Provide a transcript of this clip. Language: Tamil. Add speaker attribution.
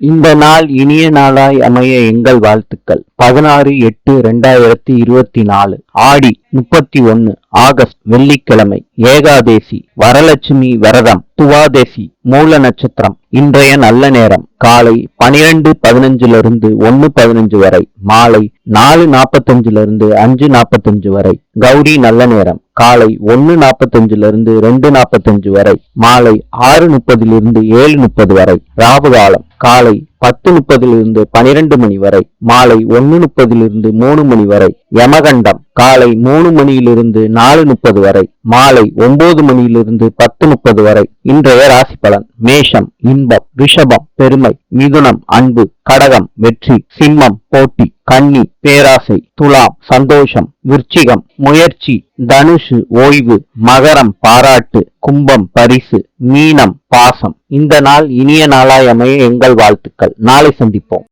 Speaker 1: இந்த நாள் இனிய நாளாய் அமைய எங்கள் வாழ்த்துக்கள். பதினாறு எட்டு ரெண்டாயிரத்தி இருபத்தி நாலு ஆடி முப்பத்தி ஒன்னு ஆகஸ்ட் வெள்ளிக்கிழமை ஏகாதேசி வரலட்சுமி விரதம் துவாதேசி மூல நட்சத்திரம் இன்றைய நல்ல நேரம் காலை பனிரெண்டு பதினஞ்சுல இருந்து ஒன்னு பதினஞ்சு வரை மாலை நாலு நாப்பத்தஞ்சுல இருந்து அஞ்சு நாற்பத்தஞ்சு வரை கௌரி நல்ல நேரம் காலை ஒன்னு நாப்பத்தஞ்சுல இருந்து ரெண்டு நாற்பத்தஞ்சு வரை மாலை ஆறு முப்பதிலிருந்து ஏழு முப்பது வரை ராவு காலம் காலை பத்து முப்பதிலிருந்து பனிரெண்டு மணி வரை மாலை ஒன்னு முப்பதிலிருந்து மூணு மணி வரை யமகண்டம் காலை மூணு மணியிலிருந்து நாலு முப்பது வரை மாலை ஒன்பது மணியிலிருந்து பத்து முப்பது வரை இன்றைய ராசி பலன் மேஷம் இன்பம் ரிஷபம் பெருமை மிதுனம் அன்பு கடகம் வெற்றி சிம்மம் போட்டி கன்னி பேராசை துலாம் சந்தோஷம் விருச்சிகம் முயற்சி தனுஷு ஓய்வு மகரம் பாராட்டு கும்பம் பரிசு மீனம் பாசம். இந்த நாள் இனிய நாளாய் அமைய எங்கள் வாழ்த்துக்கள். நாளை சந்திப்போம்.